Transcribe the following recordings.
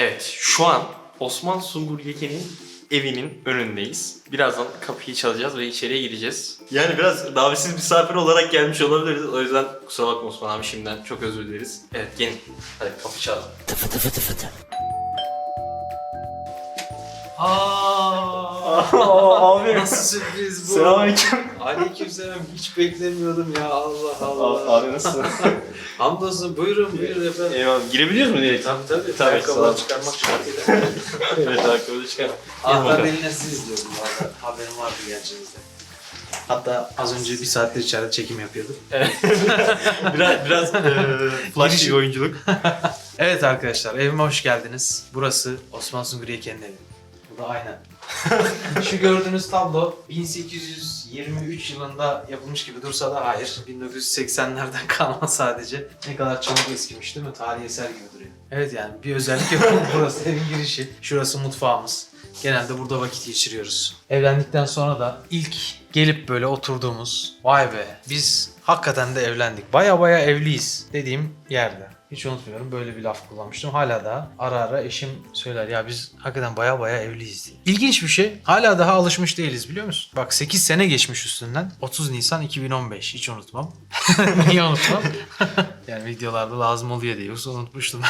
Evet, şu an Osman Sungur Yeke'nin evinin önündeyiz. Birazdan kapıyı çalacağız ve içeriye gireceğiz. Yani biraz davetsiz misafir olarak gelmiş olabiliriz. O yüzden kusura bakma Osman abi şimdiden çok özür dileriz. Evet gelin. Hadi kapı çalalım. Aa, abi. Nasıl sürpriz bu? Selamünaleyküm. Aleykümselam. Hiç beklemiyordum ya. Allah Allah. Abi nasılsın? Hamdolsun. Buyurun buyurun efendim. Eyvallah. Girebiliyoruz mu direkt? Tabii tabii. Tabii, Ayakkabıları çıkarmak şartıyla. evet ayakkabı çıkar. Ahtar eline siz izliyordum bu arada. Haberim vardı geleceğinizde. Hatta az önce bir saattir içeride çekim yapıyorduk. biraz biraz eee flash bir oyunculuk. Evet arkadaşlar evime hoş geldiniz. Burası Osman Sungur Yeken'in evi. Bu da aynen. Şu gördüğünüz tablo 1823 yılında yapılmış gibi dursa da hayır. 1980'lerden kalma sadece. Ne kadar çabuk eskimiş değil mi? Tarihi eser gibi duruyor. Evet yani bir özellik yok. Burası evin girişi. Şurası mutfağımız. Genelde burada vakit geçiriyoruz. Evlendikten sonra da ilk gelip böyle oturduğumuz vay be biz hakikaten de evlendik. Baya baya evliyiz dediğim yerde. Hiç unutmuyorum böyle bir laf kullanmıştım. Hala da ara ara eşim söyler ya biz hakikaten baya baya evliyiz diye. İlginç bir şey. Hala daha alışmış değiliz biliyor musun? Bak 8 sene geçmiş üstünden. 30 Nisan 2015 hiç unutmam. Niye unutmam? Yani videolarda lazım oluyor diye yoksa unutmuştum.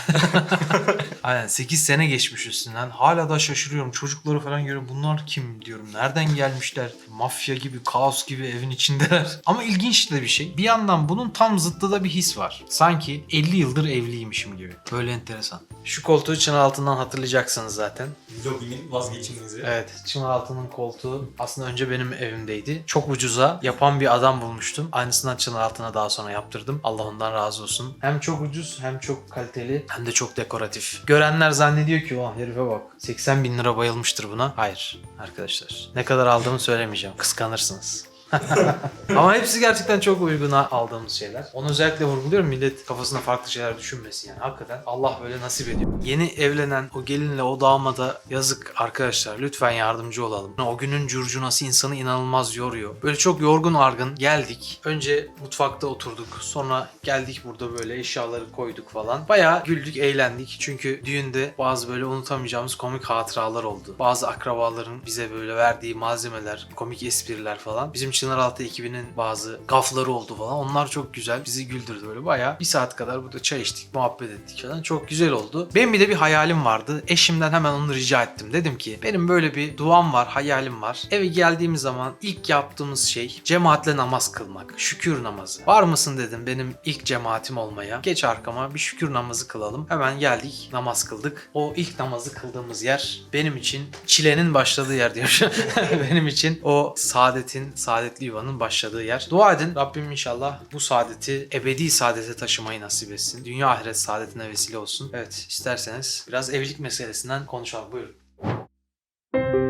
Aynen 8 sene geçmiş üstünden. Hala da şaşırıyorum. Çocukları falan görüyorum. Bunlar kim diyorum. Nereden gelmişler? Mafya gibi, kaos gibi evin içindeler. Ama ilginç de bir şey. Bir yandan bunun tam zıttı da bir his var. Sanki 50 yıldır evliymişim gibi. Böyle enteresan. Şu koltuğu çınar altından hatırlayacaksınız zaten. Vloginin vazgeçilmezi. Evet, çınar altının koltuğu aslında önce benim evimdeydi. Çok ucuza yapan bir adam bulmuştum. Aynısından çınar altına daha sonra yaptırdım. Allah ondan razı olsun. Hem çok ucuz hem çok kaliteli hem de çok dekoratif. Görenler zannediyor ki vah herife bak 80 bin lira bayılmıştır buna. Hayır arkadaşlar. Ne kadar aldığımı söylemeyeceğim. Kıskanırsınız. Ama hepsi gerçekten çok uygun aldığımız şeyler. Onu özellikle vurguluyorum. Millet kafasında farklı şeyler düşünmesin yani. Hakikaten Allah böyle nasip ediyor. Yeni evlenen o gelinle o damada yazık arkadaşlar. Lütfen yardımcı olalım. O günün curcunası insanı inanılmaz yoruyor. Böyle çok yorgun argın geldik. Önce mutfakta oturduk. Sonra geldik burada böyle eşyaları koyduk falan. Bayağı güldük, eğlendik. Çünkü düğünde bazı böyle unutamayacağımız komik hatıralar oldu. Bazı akrabaların bize böyle verdiği malzemeler, komik espriler falan. Bizim Çınaraltı ekibinin bazı gafları oldu falan. Onlar çok güzel. Bizi güldürdü böyle. Bayağı bir saat kadar burada çay içtik, muhabbet ettik falan. Çok güzel oldu. Benim bir de bir hayalim vardı. Eşimden hemen onu rica ettim. Dedim ki benim böyle bir duam var, hayalim var. Eve geldiğimiz zaman ilk yaptığımız şey cemaatle namaz kılmak. Şükür namazı. Var mısın dedim benim ilk cemaatim olmaya. Geç arkama bir şükür namazı kılalım. Hemen geldik, namaz kıldık. O ilk namazı kıldığımız yer benim için çilenin başladığı yer diyor. benim için o saadetin, saadetli yuvanın başladığı yer. Dua edin Rabbim inşallah bu saadeti ebedi saadete taşımayı nasip etsin. Dünya ahiret saadetine vesile olsun. Evet isterseniz biraz evlilik meselesinden konuşalım. Buyurun.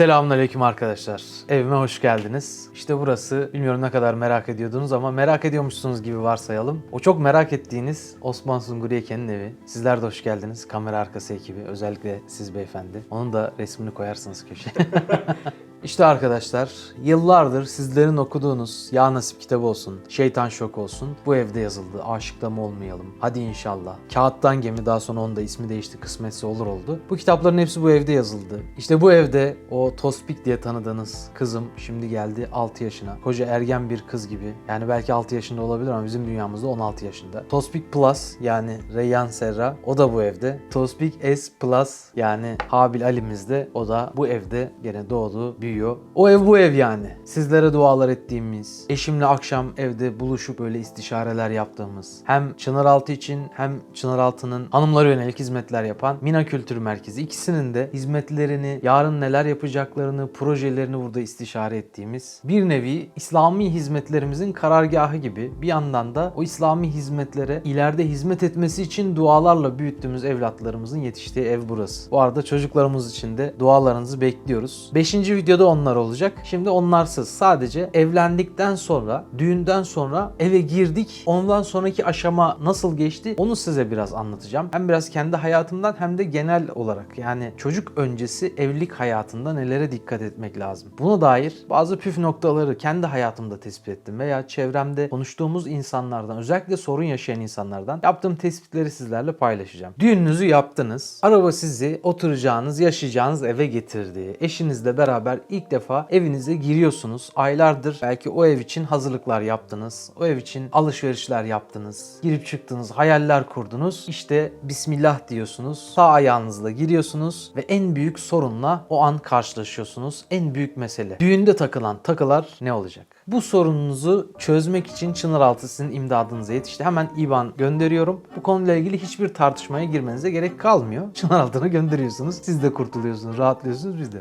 Selamünaleyküm arkadaşlar. Evime hoş geldiniz. İşte burası. Bilmiyorum ne kadar merak ediyordunuz ama merak ediyormuşsunuz gibi varsayalım. O çok merak ettiğiniz Osman Sungur Yeken'in evi. Sizler de hoş geldiniz. Kamera arkası ekibi. Özellikle siz beyefendi. Onun da resmini koyarsınız köşeye. İşte arkadaşlar, yıllardır sizlerin okuduğunuz Ya Nasip kitabı olsun, Şeytan Şok olsun bu evde yazıldı. Aşıkta mı olmayalım? Hadi inşallah. Kağıttan gemi daha sonra onun da ismi değişti, kısmetse olur oldu. Bu kitapların hepsi bu evde yazıldı. İşte bu evde o Tospik diye tanıdığınız kızım şimdi geldi 6 yaşına. Koca ergen bir kız gibi. Yani belki 6 yaşında olabilir ama bizim dünyamızda 16 yaşında. Tospik Plus yani Reyyan Serra o da bu evde. Tospik S Plus yani Habil Ali'miz de o da bu evde gene doğdu, büyüdü büyüyor. O ev bu ev yani. Sizlere dualar ettiğimiz, eşimle akşam evde buluşup böyle istişareler yaptığımız, hem Çınaraltı için hem Çınaraltı'nın hanımlara yönelik hizmetler yapan Mina Kültür Merkezi ikisinin de hizmetlerini, yarın neler yapacaklarını, projelerini burada istişare ettiğimiz bir nevi İslami hizmetlerimizin karargahı gibi bir yandan da o İslami hizmetlere ileride hizmet etmesi için dualarla büyüttüğümüz evlatlarımızın yetiştiği ev burası. Bu arada çocuklarımız için de dualarınızı bekliyoruz. Beşinci videoda onlar olacak. Şimdi onlarsız. Sadece evlendikten sonra, düğünden sonra eve girdik. Ondan sonraki aşama nasıl geçti onu size biraz anlatacağım. Hem biraz kendi hayatımdan hem de genel olarak yani çocuk öncesi evlilik hayatında nelere dikkat etmek lazım. Buna dair bazı püf noktaları kendi hayatımda tespit ettim veya çevremde konuştuğumuz insanlardan özellikle sorun yaşayan insanlardan yaptığım tespitleri sizlerle paylaşacağım. Düğününüzü yaptınız. Araba sizi oturacağınız, yaşayacağınız eve getirdi. Eşinizle beraber ilk defa evinize giriyorsunuz. Aylardır belki o ev için hazırlıklar yaptınız. O ev için alışverişler yaptınız. Girip çıktınız, hayaller kurdunuz. İşte Bismillah diyorsunuz. Sağ ayağınızla giriyorsunuz ve en büyük sorunla o an karşılaşıyorsunuz. En büyük mesele. Düğünde takılan takılar ne olacak? Bu sorununuzu çözmek için Çınaraltı sizin imdadınıza yetişti. Hemen IBAN gönderiyorum. Bu konuyla ilgili hiçbir tartışmaya girmenize gerek kalmıyor. Çınaraltı'na gönderiyorsunuz. Siz de kurtuluyorsunuz, rahatlıyorsunuz biz de.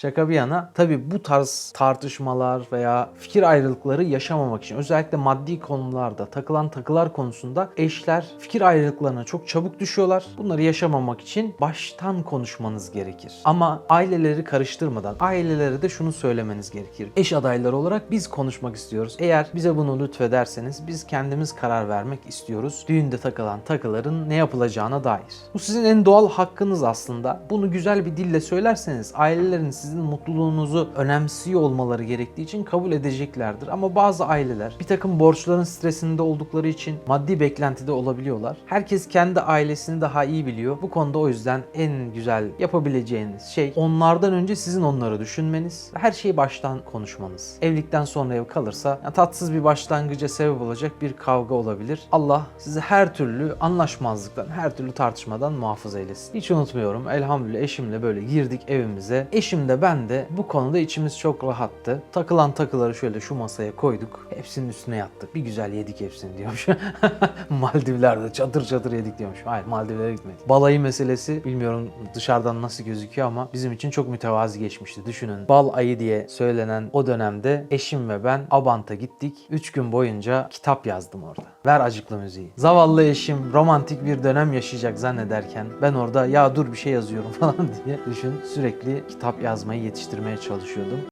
Şaka bir yana tabi bu tarz tartışmalar veya fikir ayrılıkları yaşamamak için özellikle maddi konularda takılan takılar konusunda eşler fikir ayrılıklarına çok çabuk düşüyorlar. Bunları yaşamamak için baştan konuşmanız gerekir. Ama aileleri karıştırmadan ailelere de şunu söylemeniz gerekir. Eş adayları olarak biz konuşmak istiyoruz. Eğer bize bunu lütfederseniz biz kendimiz karar vermek istiyoruz. Düğünde takılan takıların ne yapılacağına dair. Bu sizin en doğal hakkınız aslında. Bunu güzel bir dille söylerseniz ailelerin sizin mutluluğunuzu önemsiyor olmaları gerektiği için kabul edeceklerdir. Ama bazı aileler bir takım borçların stresinde oldukları için maddi beklentide olabiliyorlar. Herkes kendi ailesini daha iyi biliyor. Bu konuda o yüzden en güzel yapabileceğiniz şey onlardan önce sizin onları düşünmeniz her şeyi baştan konuşmanız. Evlilikten sonra ev kalırsa yani tatsız bir başlangıca sebep olacak bir kavga olabilir. Allah sizi her türlü anlaşmazlıktan, her türlü tartışmadan muhafaza eylesin. Hiç unutmuyorum. Elhamdülillah eşimle böyle girdik evimize. Eşim de ben de bu konuda içimiz çok rahattı. Takılan takıları şöyle şu masaya koyduk. Hepsinin üstüne yattık. Bir güzel yedik hepsini diyormuş. Maldivler'de çatır çatır yedik diyormuş. Hayır Maldivlere gitmedik. Balayı meselesi bilmiyorum dışarıdan nasıl gözüküyor ama bizim için çok mütevazi geçmişti. Düşünün bal ayı diye söylenen o dönemde eşim ve ben Abant'a gittik. 3 gün boyunca kitap yazdım orada. Ver acıklı müziği. Zavallı eşim romantik bir dönem yaşayacak zannederken ben orada ya dur bir şey yazıyorum falan diye düşün sürekli kitap yazmayı yetiştirmeye çalışıyordum.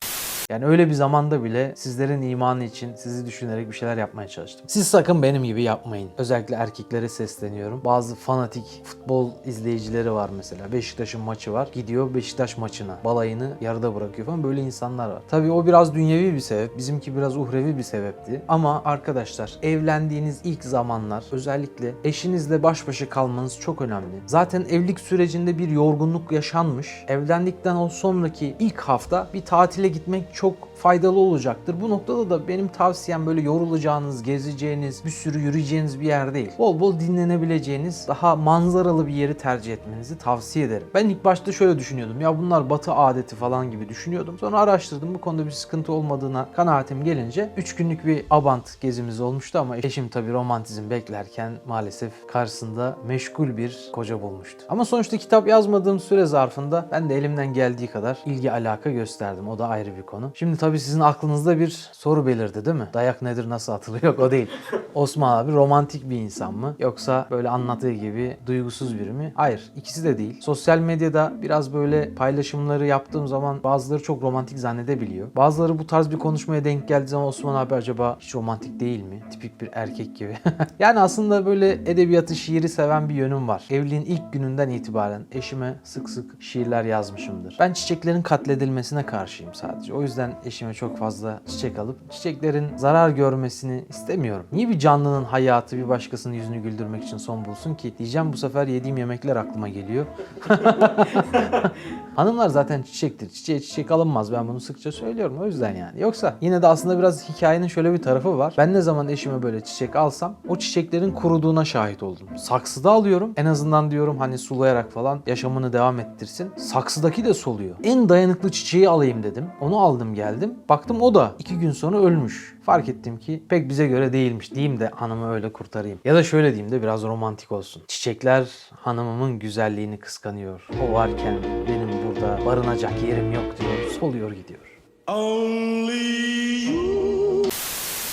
Yani öyle bir zamanda bile sizlerin imanı için sizi düşünerek bir şeyler yapmaya çalıştım. Siz sakın benim gibi yapmayın. Özellikle erkeklere sesleniyorum. Bazı fanatik futbol izleyicileri var mesela. Beşiktaş'ın maçı var. Gidiyor Beşiktaş maçına. Balayını yarıda bırakıyor falan. Böyle insanlar var. Tabii o biraz dünyevi bir sebep. Bizimki biraz uhrevi bir sebepti. Ama arkadaşlar evlendiğiniz ilk zamanlar özellikle eşinizle baş başa kalmanız çok önemli. Zaten evlilik sürecinde bir yorgunluk yaşanmış. Evlendikten o sonraki ilk hafta bir tatile gitmek çok faydalı olacaktır. Bu noktada da benim tavsiyem böyle yorulacağınız, gezeceğiniz, bir sürü yürüyeceğiniz bir yer değil. Bol bol dinlenebileceğiniz, daha manzaralı bir yeri tercih etmenizi tavsiye ederim. Ben ilk başta şöyle düşünüyordum. Ya bunlar batı adeti falan gibi düşünüyordum. Sonra araştırdım. Bu konuda bir sıkıntı olmadığına kanaatim gelince 3 günlük bir Abant gezimiz olmuştu ama eşim tabii romantizm beklerken maalesef karşısında meşgul bir koca bulmuştu. Ama sonuçta kitap yazmadığım süre zarfında ben de elimden geldiği kadar ilgi alaka gösterdim. O da ayrı bir konu. Şimdi tabii sizin aklınızda bir soru belirdi değil mi? Dayak nedir nasıl atılıyor? Yok o değil. Osman abi romantik bir insan mı? Yoksa böyle anlattığı gibi duygusuz biri mi? Hayır ikisi de değil. Sosyal medyada biraz böyle paylaşımları yaptığım zaman bazıları çok romantik zannedebiliyor. Bazıları bu tarz bir konuşmaya denk geldiği zaman Osman abi acaba hiç romantik değil mi? Tipik bir erkek gibi. yani aslında böyle edebiyatı, şiiri seven bir yönüm var. Evliliğin ilk gününden itibaren eşime sık sık şiirler yazmışımdır. Ben çiçeklerin katledilmesine karşıyım sadece. O yüzden eşime çok fazla çiçek alıp çiçeklerin zarar görmesini istemiyorum. Niye bir canlının hayatı bir başkasının yüzünü güldürmek için son bulsun ki diyeceğim bu sefer yediğim yemekler aklıma geliyor. Hanımlar zaten çiçektir. Çiçeğe çiçek alınmaz. Ben bunu sıkça söylüyorum o yüzden yani. Yoksa yine de aslında biraz hikayenin şöyle bir tarafı var. Ben ne zaman eşime böyle çiçek alsam o çiçeklerin kuruduğuna şahit oldum. Saksıda alıyorum. En azından diyorum hani sulayarak falan yaşamını devam ettirsin. Saksıdaki de soluyor. En dayanıklı çiçeği alayım dedim. Onu aldım geldim. Baktım o da iki gün sonra ölmüş. Fark ettim ki pek bize göre değilmiş diyeyim de hanımı öyle kurtarayım. Ya da şöyle diyeyim de biraz romantik olsun. Çiçekler hanımımın güzelliğini kıskanıyor. O varken benim burada barınacak yerim yok diyor. Soluyor gidiyor.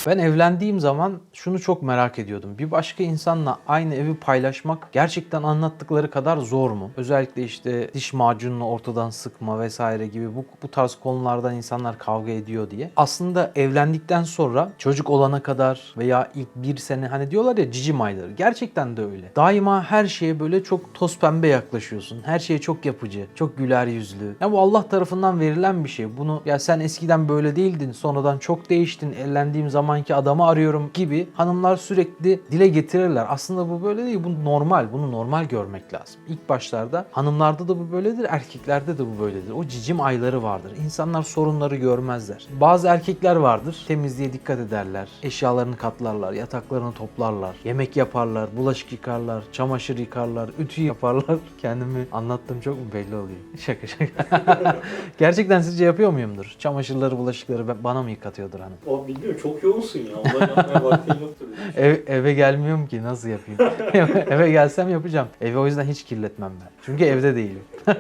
Ben evlendiğim zaman şunu çok merak ediyordum. Bir başka insanla aynı evi paylaşmak gerçekten anlattıkları kadar zor mu? Özellikle işte diş macununu ortadan sıkma vesaire gibi bu, bu tarz konulardan insanlar kavga ediyor diye. Aslında evlendikten sonra çocuk olana kadar veya ilk bir sene hani diyorlar ya cicim ayları. Gerçekten de öyle. Daima her şeye böyle çok toz pembe yaklaşıyorsun. Her şeye çok yapıcı, çok güler yüzlü. Ya bu Allah tarafından verilen bir şey. Bunu ya sen eskiden böyle değildin, sonradan çok değiştin, evlendiğim zamanki adamı arıyorum gibi hanımlar sürekli dile getirirler. Aslında bu böyle değil, bu normal. Bunu normal görmek lazım. İlk başlarda hanımlarda da bu böyledir, erkeklerde de bu böyledir. O cicim ayları vardır. İnsanlar sorunları görmezler. Bazı erkekler vardır, temizliğe dikkat ederler. Eşyalarını katlarlar, yataklarını toplarlar, yemek yaparlar, bulaşık yıkarlar, çamaşır yıkarlar, ütü yaparlar. Kendimi anlattığım çok mu belli oluyor? Şaka şaka. Gerçekten sizce yapıyor muyumdur? Çamaşırları, bulaşıkları bana mı yıkatıyordur hanım? O bilmiyorum çok yoğunsun ya. Ondan. Ev, eve gelmiyorum ki nasıl yapayım? eve gelsem yapacağım. Evi o yüzden hiç kirletmem ben. Çünkü evde değilim.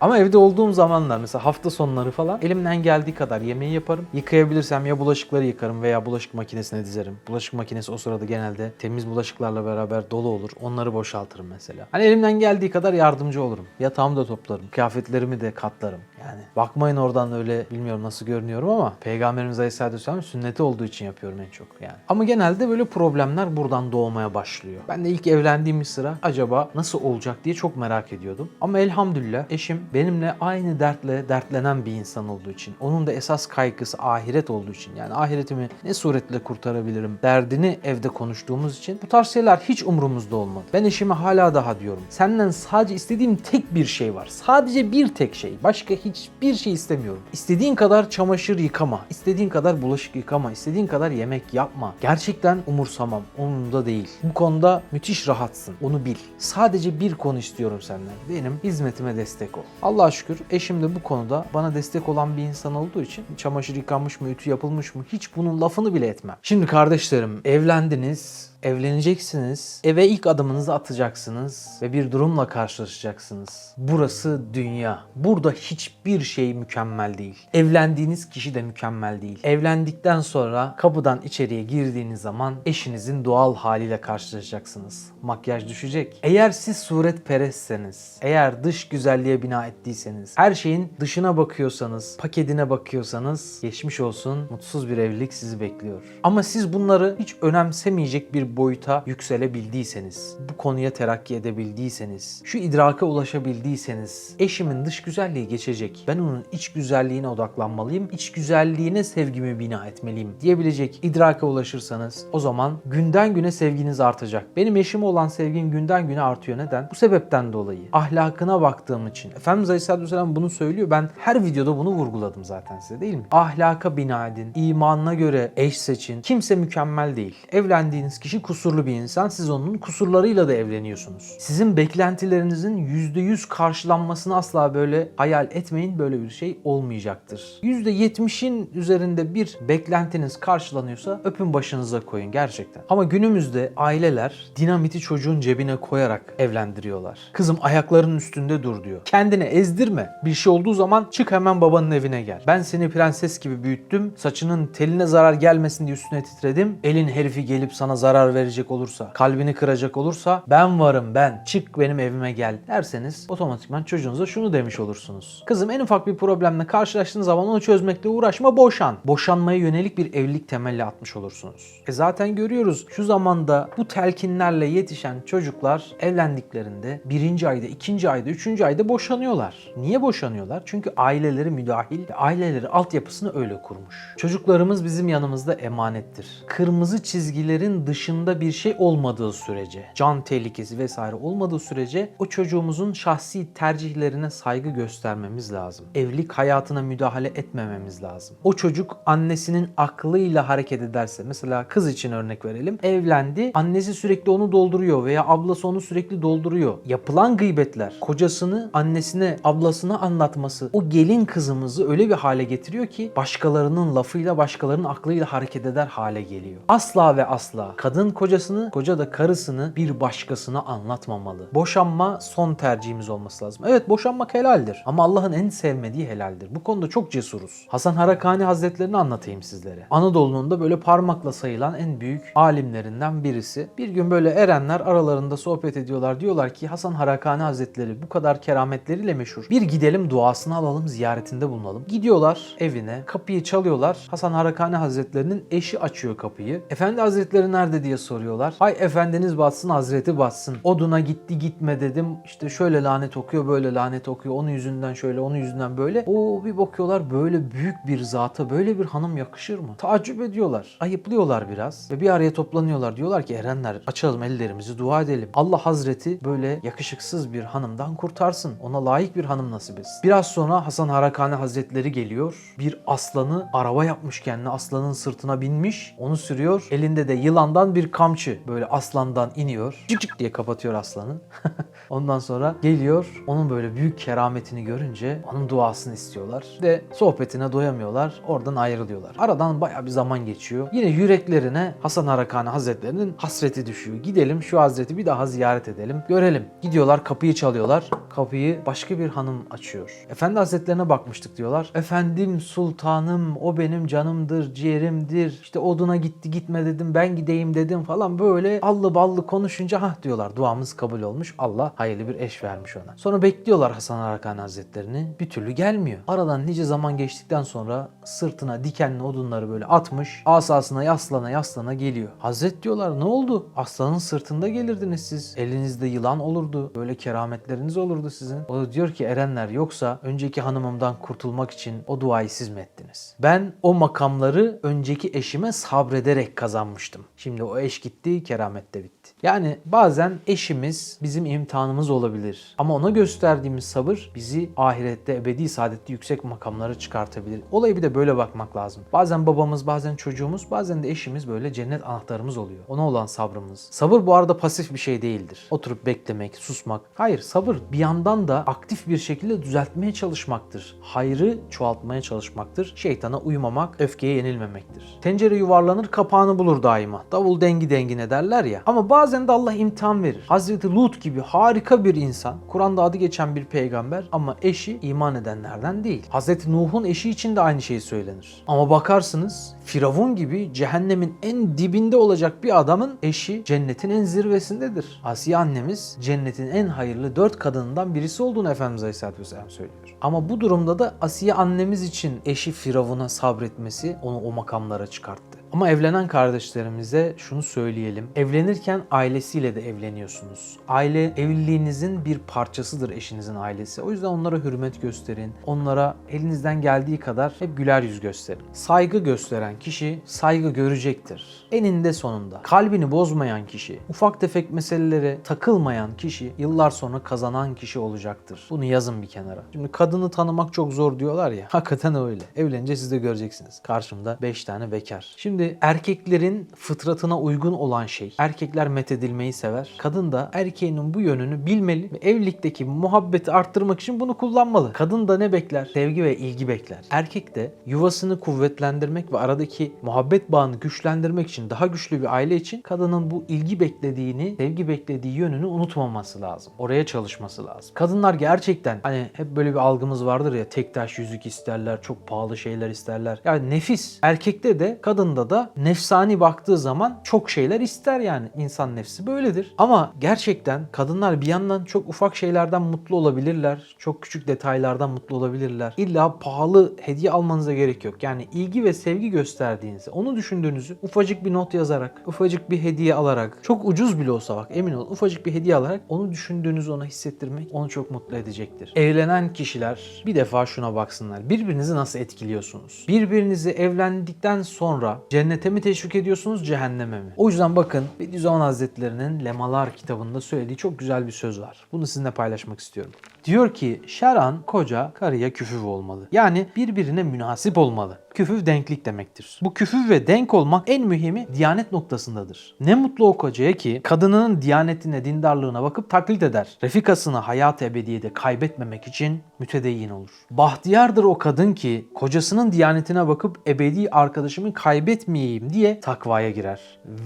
Ama evde olduğum zamanlar mesela hafta sonları falan elimden geldiği kadar yemeği yaparım. Yıkayabilirsem ya bulaşıkları yıkarım veya bulaşık makinesine dizerim. Bulaşık makinesi o sırada genelde temiz bulaşıklarla beraber dolu olur. Onları boşaltırım mesela. Hani elimden geldiği kadar yardımcı olurum. Yatağımı da toplarım. Kıyafetlerimi de katlarım. Yani bakmayın oradan öyle bilmiyorum nasıl görünüyorum ama Peygamberimiz Aleyhisselatü Vesselam sünneti olduğu için yapıyorum en çok yani. Ama genelde böyle problemler buradan doğmaya başlıyor. Ben de ilk evlendiğim sıra acaba nasıl olacak diye çok merak ediyordum. Ama elhamdülillah eşim benimle aynı dertle dertlenen bir insan olduğu için, onun da esas kaygısı ahiret olduğu için yani ahiretimi ne suretle kurtarabilirim derdini evde konuştuğumuz için bu tarz şeyler hiç umurumuzda olmadı. Ben eşime hala daha diyorum. Senden sadece istediğim tek bir şey var. Sadece bir tek şey. Başka hiçbir şey istemiyorum. İstediğin kadar çamaşır yıkama. istediğin kadar bulaşık yıkama. istediğin kadar yemek yapma. Gerçekten umursamam. Umurumda değil. Bu konuda müthiş rahatsın. Onu bil. Sadece bir konu istiyorum senden. Benim hizmetime destek ol. Allah'a şükür eşim de bu konuda bana destek olan bir insan olduğu için çamaşır yıkanmış mı, ütü yapılmış mı hiç bunun lafını bile etmem. Şimdi kardeşlerim evlendiniz, evleneceksiniz, eve ilk adımınızı atacaksınız ve bir durumla karşılaşacaksınız. Burası dünya. Burada hiçbir şey mükemmel değil. Evlendiğiniz kişi de mükemmel değil. Evlendikten sonra kapıdan içeriye girdiğiniz zaman eşinizin doğal haliyle karşılaşacaksınız. Makyaj düşecek. Eğer siz suretperestseniz, eğer dış güzelliğe bina ettiyseniz, her şeyin dışına bakıyorsanız, paketine bakıyorsanız geçmiş olsun mutsuz bir evlilik sizi bekliyor. Ama siz bunları hiç önemsemeyecek bir boyuta yükselebildiyseniz, bu konuya terakki edebildiyseniz, şu idraka ulaşabildiyseniz, eşimin dış güzelliği geçecek. Ben onun iç güzelliğine odaklanmalıyım. iç güzelliğine sevgimi bina etmeliyim diyebilecek idraka ulaşırsanız o zaman günden güne sevginiz artacak. Benim eşime olan sevgim günden güne artıyor. Neden? Bu sebepten dolayı. Ahlakına baktığım için. Efendimiz Aleyhisselatü Vesselam bunu söylüyor. Ben her videoda bunu vurguladım zaten size değil mi? Ahlaka bina edin. imanına göre eş seçin. Kimse mükemmel değil. Evlendiğiniz kişi kusurlu bir insan. Siz onun kusurlarıyla da evleniyorsunuz. Sizin beklentilerinizin %100 karşılanmasını asla böyle hayal etmeyin. Böyle bir şey olmayacaktır. %70'in üzerinde bir beklentiniz karşılanıyorsa öpün başınıza koyun gerçekten. Ama günümüzde aileler dinamiti çocuğun cebine koyarak evlendiriyorlar. Kızım ayaklarının üstünde dur diyor. Kendine ezdirme. Bir şey olduğu zaman çık hemen babanın evine gel. Ben seni prenses gibi büyüttüm. Saçının teline zarar gelmesin diye üstüne titredim. Elin herifi gelip sana zarar zarar verecek olursa, kalbini kıracak olursa ben varım ben çık benim evime gel derseniz otomatikman çocuğunuza şunu demiş olursunuz. Kızım en ufak bir problemle karşılaştığın zaman onu çözmekle uğraşma boşan. Boşanmaya yönelik bir evlilik temelli atmış olursunuz. E zaten görüyoruz şu zamanda bu telkinlerle yetişen çocuklar evlendiklerinde birinci ayda, ikinci ayda, üçüncü ayda boşanıyorlar. Niye boşanıyorlar? Çünkü aileleri müdahil ve aileleri altyapısını öyle kurmuş. Çocuklarımız bizim yanımızda emanettir. Kırmızı çizgilerin dışında bir şey olmadığı sürece, can tehlikesi vesaire olmadığı sürece o çocuğumuzun şahsi tercihlerine saygı göstermemiz lazım. Evlilik hayatına müdahale etmememiz lazım. O çocuk annesinin aklıyla hareket ederse, mesela kız için örnek verelim, evlendi, annesi sürekli onu dolduruyor veya ablası onu sürekli dolduruyor. Yapılan gıybetler, kocasını annesine, ablasına anlatması o gelin kızımızı öyle bir hale getiriyor ki başkalarının lafıyla, başkalarının aklıyla hareket eder hale geliyor. Asla ve asla kadın kocasını, koca da karısını bir başkasına anlatmamalı. Boşanma son tercihimiz olması lazım. Evet boşanmak helaldir ama Allah'ın en sevmediği helaldir. Bu konuda çok cesuruz. Hasan Harakani Hazretlerini anlatayım sizlere. Anadolu'nun da böyle parmakla sayılan en büyük alimlerinden birisi. Bir gün böyle erenler aralarında sohbet ediyorlar. Diyorlar ki Hasan Harakani Hazretleri bu kadar kerametleriyle meşhur. Bir gidelim duasını alalım, ziyaretinde bulunalım. Gidiyorlar evine, kapıyı çalıyorlar. Hasan Harakani Hazretlerinin eşi açıyor kapıyı. Efendi Hazretleri nerede diye soruyorlar. Hay efendiniz batsın, Hazreti batsın. Oduna gitti gitme dedim. İşte şöyle lanet okuyor, böyle lanet okuyor. Onun yüzünden şöyle, onun yüzünden böyle. O bir bakıyorlar böyle büyük bir zata böyle bir hanım yakışır mı? Tacip ediyorlar. Ayıplıyorlar biraz ve bir araya toplanıyorlar. Diyorlar ki erenler açalım ellerimizi dua edelim. Allah Hazreti böyle yakışıksız bir hanımdan kurtarsın. Ona layık bir hanım nasip etsin. Biraz sonra Hasan Harakani Hazretleri geliyor. Bir aslanı araba yapmış kendine. Aslanın sırtına binmiş. Onu sürüyor. Elinde de yılandan bir kamçı. Böyle aslandan iniyor. Cık cık diye kapatıyor aslanı. Ondan sonra geliyor. Onun böyle büyük kerametini görünce onun duasını istiyorlar. Ve sohbetine doyamıyorlar. Oradan ayrılıyorlar. Aradan baya bir zaman geçiyor. Yine yüreklerine Hasan Harakani Hazretlerinin hasreti düşüyor. Gidelim şu Hazreti bir daha ziyaret edelim. Görelim. Gidiyorlar kapıyı çalıyorlar. Kapıyı başka bir hanım açıyor. Efendi Hazretlerine bakmıştık diyorlar. Efendim sultanım o benim canımdır, ciğerimdir. İşte oduna gitti gitme dedim ben gideyim dedim falan böyle allı ballı konuşunca ha diyorlar duamız kabul olmuş. Allah hayırlı bir eş vermiş ona. Sonra bekliyorlar Hasan Harakani Hazretlerini. Bir türlü gelmiyor. Aradan nice zaman geçtikten sonra sırtına dikenli odunları böyle atmış. Asasına yaslana yaslana geliyor. Hazret diyorlar ne oldu? Aslanın sırtında gelirdiniz siz. Elinizde yılan olurdu. Böyle kerametleriniz olurdu sizin. O da diyor ki erenler yoksa önceki hanımımdan kurtulmak için o duayı siz mi ettiniz? Ben o makamları önceki eşime sabrederek kazanmıştım. Şimdi o eş gitti, keramet bitti. Yani bazen eşimiz bizim imtihanımız olabilir. Ama ona gösterdiğimiz sabır bizi ahirette ebedi saadette yüksek makamlara çıkartabilir. Olaya bir de böyle bakmak lazım. Bazen babamız, bazen çocuğumuz, bazen de eşimiz böyle cennet anahtarımız oluyor. Ona olan sabrımız. Sabır bu arada pasif bir şey değildir. Oturup beklemek, susmak. Hayır sabır bir yandan da aktif bir şekilde düzeltmeye çalışmaktır. Hayrı çoğaltmaya çalışmaktır. Şeytana uymamak, öfkeye yenilmemektir. Tencere yuvarlanır kapağını bulur daima. Davul dengi dengine derler ya. Ama bazen de Allah imtihan verir. Hazreti Lut gibi harika bir insan. Kur'an'da adı geçen bir peygamber ama eşi iman edenlerden değil. Hazreti Nuh'un eşi için de aynı şey söylenir. Ama bakarsınız Firavun gibi cehennemin en dibinde olacak bir adamın eşi cennetin en zirvesindedir. Asiye annemiz cennetin en hayırlı dört kadınından birisi olduğunu Efendimiz Aleyhisselatü Vesselam söylüyor. Ama bu durumda da Asiye annemiz için eşi Firavun'a sabretmesi onu o makamlara çıkarttı. Ama evlenen kardeşlerimize şunu söyleyelim. Evlenirken ailesiyle de evleniyorsunuz. Aile evliliğinizin bir parçasıdır eşinizin ailesi. O yüzden onlara hürmet gösterin. Onlara elinizden geldiği kadar hep güler yüz gösterin. Saygı gösteren kişi saygı görecektir. Eninde sonunda. Kalbini bozmayan kişi, ufak tefek meselelere takılmayan kişi yıllar sonra kazanan kişi olacaktır. Bunu yazın bir kenara. Şimdi kadını tanımak çok zor diyorlar ya. Hakikaten öyle. Evlenince siz de göreceksiniz. Karşımda 5 tane bekar. Şimdi erkeklerin fıtratına uygun olan şey. Erkekler methedilmeyi sever. Kadın da erkeğinin bu yönünü bilmeli ve evlilikteki muhabbeti arttırmak için bunu kullanmalı. Kadın da ne bekler? Sevgi ve ilgi bekler. Erkek de yuvasını kuvvetlendirmek ve aradaki muhabbet bağını güçlendirmek için daha güçlü bir aile için kadının bu ilgi beklediğini, sevgi beklediği yönünü unutmaması lazım. Oraya çalışması lazım. Kadınlar gerçekten hani hep böyle bir algımız vardır ya tek taş yüzük isterler, çok pahalı şeyler isterler. Yani nefis erkekte de kadında noktada nefsani baktığı zaman çok şeyler ister yani. İnsan nefsi böyledir. Ama gerçekten kadınlar bir yandan çok ufak şeylerden mutlu olabilirler. Çok küçük detaylardan mutlu olabilirler. İlla pahalı hediye almanıza gerek yok. Yani ilgi ve sevgi gösterdiğinizi, onu düşündüğünüzü ufacık bir not yazarak, ufacık bir hediye alarak, çok ucuz bile olsa bak emin ol ufacık bir hediye alarak onu düşündüğünüzü ona hissettirmek onu çok mutlu edecektir. Evlenen kişiler bir defa şuna baksınlar. Birbirinizi nasıl etkiliyorsunuz? Birbirinizi evlendikten sonra cennete mi teşvik ediyorsunuz, cehenneme mi? O yüzden bakın Bediüzzaman Hazretleri'nin Lemalar kitabında söylediği çok güzel bir söz var. Bunu sizinle paylaşmak istiyorum. Diyor ki şer'an koca karıya küfüv olmalı. Yani birbirine münasip olmalı. Küfüv denklik demektir. Bu küfüv ve denk olmak en mühimi diyanet noktasındadır. Ne mutlu o kocaya ki kadınının diyanetine, dindarlığına bakıp taklit eder. Refikasını hayat ebediyede kaybetmemek için mütedeyyin olur. Bahtiyardır o kadın ki kocasının diyanetine bakıp ebedi arkadaşımı kaybetmeyeyim diye takvaya girer.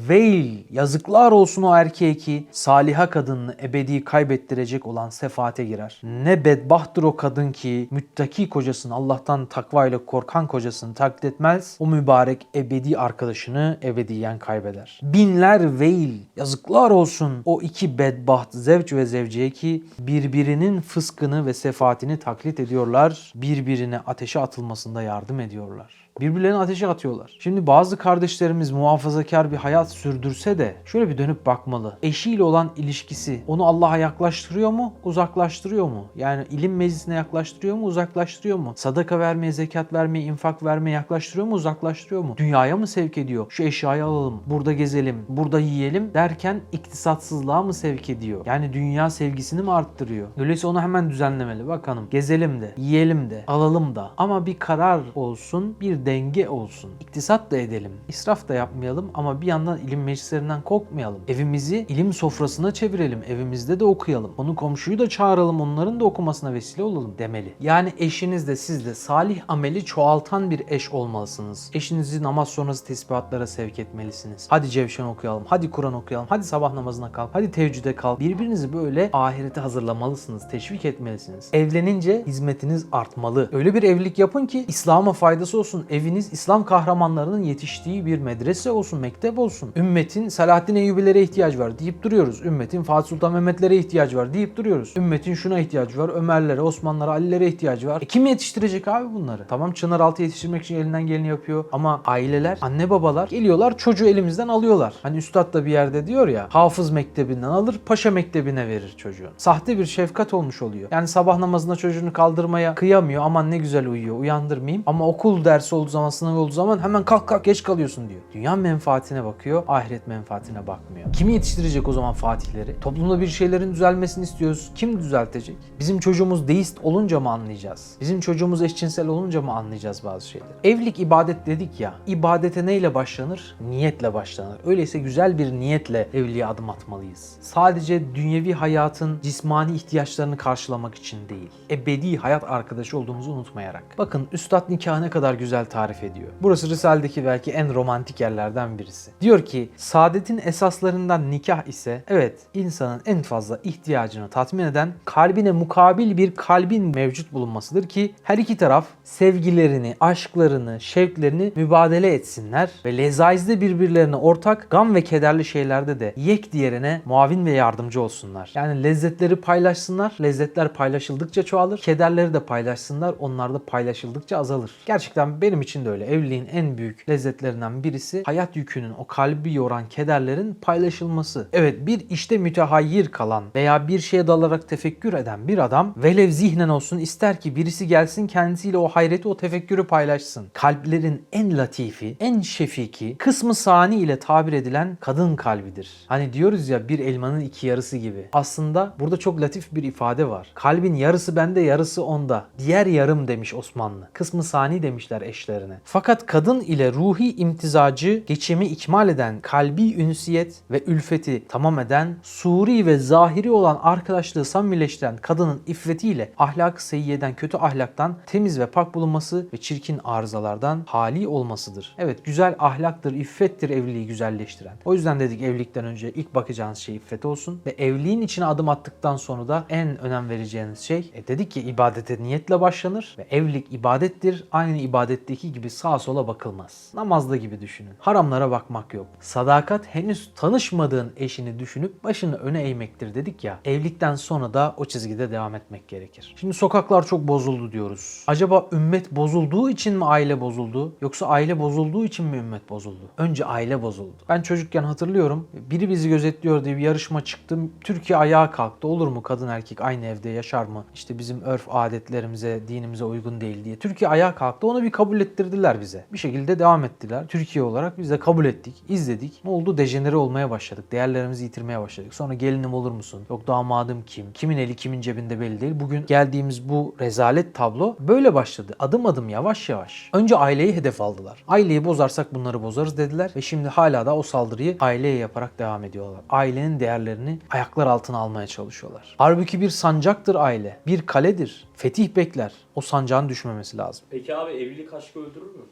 Veil, yazıklar olsun o erkeğe ki saliha kadınını ebedi kaybettirecek olan sefaate girer. Ne bedbahttır o kadın ki müttaki kocasını Allah'tan takvayla korkan kocasını taklit etmez. O mübarek ebedi arkadaşını ebediyen kaybeder. Binler veil, yazıklar olsun o iki bedbaht zevç ve zevceye ki birbirinin fıskını ve sefaatini taklit ediyorlar. Birbirine ateşe atılmasında yardım ediyorlar. Birbirlerine ateşe atıyorlar. Şimdi bazı kardeşlerimiz muhafazakar bir hayat sürdürse de şöyle bir dönüp bakmalı. Eşiyle olan ilişkisi onu Allah'a yaklaştırıyor mu? Uzaklaştırıyor mu? Yani ilim meclisine yaklaştırıyor mu? Uzaklaştırıyor mu? Sadaka vermeye, zekat vermeye, infak vermeye yaklaştırıyor mu? Uzaklaştırıyor mu? Dünyaya mı sevk ediyor? Şu eşyayı alalım, burada gezelim, burada yiyelim derken iktisatsızlığa mı sevk ediyor? Yani dünya sevgisini mi arttırıyor? Öyleyse onu hemen düzenlemeli. Bak hanım gezelim de, yiyelim de, alalım da. Ama bir karar olsun, bir denge olsun. İktisat da edelim. İsraf da yapmayalım ama bir yandan ilim meclislerinden korkmayalım. Evimizi ilim sofrasına çevirelim. Evimizde de okuyalım. Onu komşuyu da çağıralım. Onların da okumasına vesile olalım demeli. Yani eşiniz de siz de salih ameli çoğaltan bir eş olmalısınız. Eşinizi namaz sonrası tesbihatlara sevk etmelisiniz. Hadi Cevşen okuyalım. Hadi Kur'an okuyalım. Hadi sabah namazına kalk. Hadi teheccüde kalk. Birbirinizi böyle ahirete hazırlamalısınız. Teşvik etmelisiniz. Evlenince hizmetiniz artmalı. Öyle bir evlilik yapın ki İslam'a faydası olsun. Eviniz İslam kahramanlarının yetiştiği bir medrese olsun, mektep olsun. Ümmetin Selahaddin Eyyubilere ihtiyaç var deyip duruyoruz. Ümmetin Fatih Sultan Mehmetlere ihtiyaç var deyip duruyoruz. Ümmetin şuna ihtiyacı var, Ömerlere, Osmanlılara, Alilere ihtiyacı var. E kim yetiştirecek abi bunları? Tamam Çınaraltı yetiştirmek için elinden geleni yapıyor ama aileler, anne babalar geliyorlar çocuğu elimizden alıyorlar. Hani üstad da bir yerde diyor ya hafız mektebinden alır paşa mektebine verir çocuğun. Sahte bir şefkat olmuş oluyor. Yani sabah namazında çocuğunu kaldırmaya kıyamıyor aman ne güzel uyuyor uyandırmayayım ama okul dersi olduğu zaman sınav olduğu zaman hemen kalk kalk geç kalıyorsun diyor. Dünya menfaatine bakıyor ahiret menfaatine bakmıyor. Kimi yetiştirecek o zaman fatihleri? Toplumda bir şeylerin düzelmesini istiyoruz. Kim düzeltecek? Bizim çocuğumuz deist olunca mı anlayacağız? Bizim çocuğumuz eşcinsel olunca mı anlayacağız bazı şeyleri? Evlilik ibadet dedik ya. İbadete neyle başlanır? Niyetle başlanır. Öyleyse güzel bir niyetle evliliğe adım atmalıyız. Sadece dünyevi hayatın cismani ihtiyaçlarını karşılamak için değil. Ebedi hayat arkadaşı olduğumuzu unutmayarak. Bakın Üstad nikahı ne kadar güzel tarif ediyor. Burası Risale'deki belki en romantik yerlerden birisi. Diyor ki saadetin esaslarından nikah ise evet insanın en fazla ihtiyacını tatmin eden kalbine mukabil bir kalbin mevcut bulunmasıdır ki her iki taraf sevgilerini, aşklarını, şevklerini mübadele etsinler ve lezaizde birbirlerine ortak gam ve kederli şeylerde de yek diğerine muavin ve yardımcı olsunlar. Yani lezzetleri paylaşsınlar. Lezzetler paylaşıldıkça çoğalır. Kederleri de paylaşsınlar. Onlar da paylaşıldıkça azalır. Gerçekten benim için de öyle. Evliliğin en büyük lezzetlerinden birisi hayat yükünün o kalbi yoran kederlerin paylaşılması. Evet bir işte mütehayyir kalan veya bir şeye dalarak tefekkür eden bir adam velev zihnen olsun ister ki birisi gelsin kendisiyle o hayreti o tefekkürü paylaşsın. Kalplerin en latifi, en şefiki, kısmı sani ile tabir edilen kadın kalbidir. Hani diyoruz ya bir elmanın iki yarısı gibi. Aslında burada çok latif bir ifade var. Kalbin yarısı bende yarısı onda. Diğer yarım demiş Osmanlı. Kısmı sani demişler eşlerine. Fakat kadın ile ruhi imtizacı, geçimi ikmal eden kalbi ünsiyet ve ülfeti tamam eden, suri ve zahiri olan arkadaşlığı samimileştiren kadının iffetiyle ahlak seyyeden kötü ahlaktan temiz ve pak bulunması ve çirkin arızalardan hali olmasıdır. Evet güzel ahlaktır, iffettir evliliği güzelleştiren. O yüzden dedik evlilikten önce ilk bakacağınız şey iffet olsun ve evliliğin içine adım attıktan sonra da en önem vereceğiniz şey e dedik ki ibadete niyetle başlanır ve evlilik ibadettir. Aynı ibadetteki namazdaki gibi sağa sola bakılmaz. Namazda gibi düşünün. Haramlara bakmak yok. Sadakat henüz tanışmadığın eşini düşünüp başını öne eğmektir dedik ya. Evlilikten sonra da o çizgide devam etmek gerekir. Şimdi sokaklar çok bozuldu diyoruz. Acaba ümmet bozulduğu için mi aile bozuldu? Yoksa aile bozulduğu için mi ümmet bozuldu? Önce aile bozuldu. Ben çocukken hatırlıyorum. Biri bizi gözetliyor diye bir yarışma çıktım. Türkiye ayağa kalktı. Olur mu kadın erkek aynı evde yaşar mı? İşte bizim örf adetlerimize, dinimize uygun değil diye. Türkiye ayağa kalktı. Onu bir kabul ettirdiler bize. Bir şekilde devam ettiler. Türkiye olarak biz de kabul ettik, izledik. Ne oldu? Dejenere olmaya başladık. Değerlerimizi yitirmeye başladık. Sonra gelinim olur musun? Yok damadım kim? Kimin eli kimin cebinde belli değil. Bugün geldiğimiz bu rezalet tablo böyle başladı. Adım adım yavaş yavaş. Önce aileyi hedef aldılar. Aileyi bozarsak bunları bozarız dediler ve şimdi hala da o saldırıyı aileye yaparak devam ediyorlar. Ailenin değerlerini ayaklar altına almaya çalışıyorlar. Halbuki bir sancaktır aile. Bir kaledir. Fetih bekler. O sancağın düşmemesi lazım. Peki abi evlilik aşkı öldürür mü?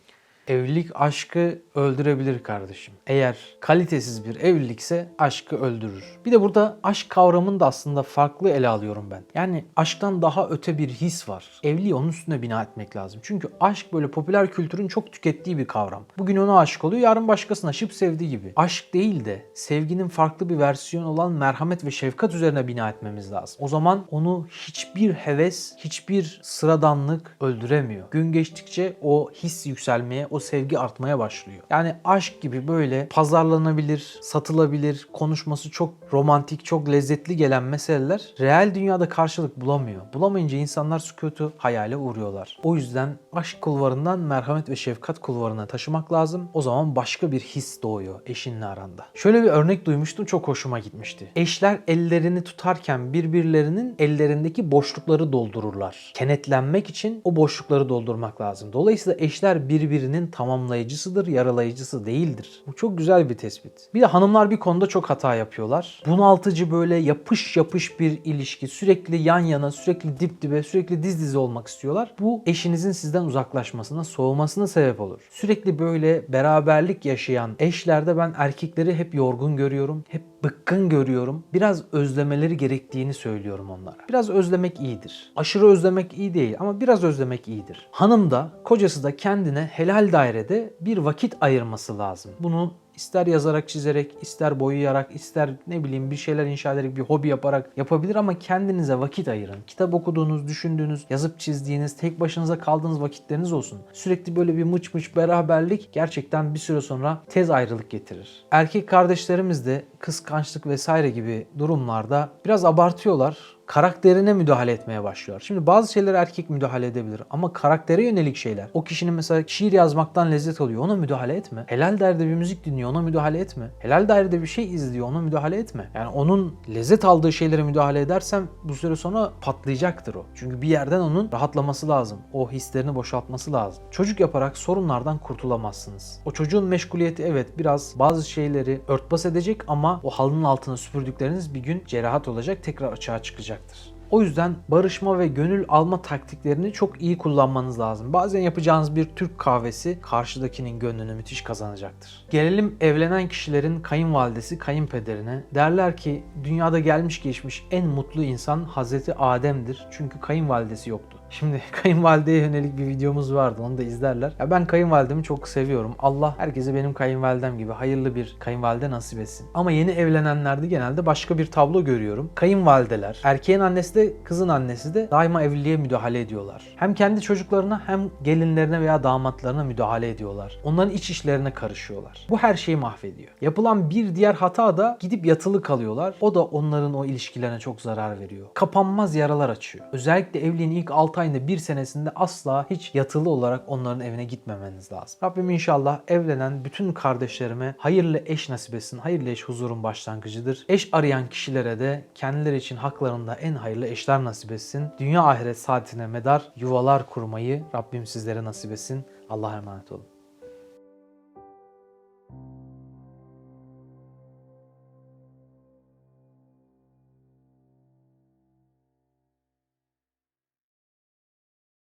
Evlilik aşkı öldürebilir kardeşim. Eğer kalitesiz bir evlilikse aşkı öldürür. Bir de burada aşk kavramını da aslında farklı ele alıyorum ben. Yani aşktan daha öte bir his var. Evliliği onun üstüne bina etmek lazım. Çünkü aşk böyle popüler kültürün çok tükettiği bir kavram. Bugün ona aşık oluyor, yarın başkasına şıp sevdiği gibi. Aşk değil de sevginin farklı bir versiyonu olan merhamet ve şefkat üzerine bina etmemiz lazım. O zaman onu hiçbir heves, hiçbir sıradanlık öldüremiyor. Gün geçtikçe o his yükselmeye, o sevgi artmaya başlıyor. Yani aşk gibi böyle pazarlanabilir, satılabilir, konuşması çok romantik, çok lezzetli gelen meseleler reel dünyada karşılık bulamıyor. Bulamayınca insanlar sükutu hayale uğruyorlar. O yüzden aşk kulvarından merhamet ve şefkat kulvarına taşımak lazım. O zaman başka bir his doğuyor eşinle aranda. Şöyle bir örnek duymuştum çok hoşuma gitmişti. Eşler ellerini tutarken birbirlerinin ellerindeki boşlukları doldururlar. Kenetlenmek için o boşlukları doldurmak lazım. Dolayısıyla eşler birbirinin tamamlayıcısıdır, yaralayıcısı değildir. Bu çok güzel bir tespit. Bir de hanımlar bir konuda çok hata yapıyorlar. Bunaltıcı böyle yapış yapış bir ilişki, sürekli yan yana, sürekli dip dibe, sürekli diz dize olmak istiyorlar. Bu eşinizin sizden uzaklaşmasına, soğumasına sebep olur. Sürekli böyle beraberlik yaşayan eşlerde ben erkekleri hep yorgun görüyorum, hep bıkkın görüyorum. Biraz özlemeleri gerektiğini söylüyorum onlara. Biraz özlemek iyidir. Aşırı özlemek iyi değil ama biraz özlemek iyidir. Hanım da kocası da kendine helal dairede bir vakit ayırması lazım. Bunu ister yazarak çizerek, ister boyayarak, ister ne bileyim bir şeyler inşa ederek bir hobi yaparak yapabilir ama kendinize vakit ayırın. Kitap okuduğunuz, düşündüğünüz, yazıp çizdiğiniz, tek başınıza kaldığınız vakitleriniz olsun. Sürekli böyle bir mıç mıç beraberlik gerçekten bir süre sonra tez ayrılık getirir. Erkek kardeşlerimiz de kıskançlık vesaire gibi durumlarda biraz abartıyorlar karakterine müdahale etmeye başlıyor. Şimdi bazı şeyler erkek müdahale edebilir ama karaktere yönelik şeyler. O kişinin mesela şiir yazmaktan lezzet alıyor ona müdahale etme. Helal derde bir müzik dinliyor ona müdahale etme. Helal derde bir şey izliyor ona müdahale etme. Yani onun lezzet aldığı şeylere müdahale edersen bu süre sonra patlayacaktır o. Çünkü bir yerden onun rahatlaması lazım. O hislerini boşaltması lazım. Çocuk yaparak sorunlardan kurtulamazsınız. O çocuğun meşguliyeti evet biraz bazı şeyleri örtbas edecek ama o halının altına süpürdükleriniz bir gün cerahat olacak tekrar açığa çıkacaktır. O yüzden barışma ve gönül alma taktiklerini çok iyi kullanmanız lazım. Bazen yapacağınız bir Türk kahvesi karşıdakinin gönlünü müthiş kazanacaktır. Gelelim evlenen kişilerin kayınvalidesi kayınpederine. Derler ki dünyada gelmiş geçmiş en mutlu insan Hazreti Adem'dir. Çünkü kayınvalidesi yoktu. Şimdi kayınvalideye yönelik bir videomuz vardı. Onu da izlerler. Ya ben kayınvalidemi çok seviyorum. Allah herkese benim kayınvalidem gibi hayırlı bir kayınvalide nasip etsin. Ama yeni evlenenlerde genelde başka bir tablo görüyorum. Kayınvalideler, erkeğin annesi de kızın annesi de daima evliliğe müdahale ediyorlar. Hem kendi çocuklarına hem gelinlerine veya damatlarına müdahale ediyorlar. Onların iç işlerine karışıyorlar. Bu her şeyi mahvediyor. Yapılan bir diğer hata da gidip yatılı kalıyorlar. O da onların o ilişkilerine çok zarar veriyor. Kapanmaz yaralar açıyor. Özellikle evliliğin ilk 6 ayında bir senesinde asla hiç yatılı olarak onların evine gitmemeniz lazım. Rabbim inşallah evlenen bütün kardeşlerime hayırlı eş nasip etsin. Hayırlı eş huzurun başlangıcıdır. Eş arayan kişilere de kendileri için haklarında en hayırlı eşler nasip etsin. Dünya ahiret saatine medar yuvalar kurmayı Rabbim sizlere nasip etsin. Allah'a emanet olun.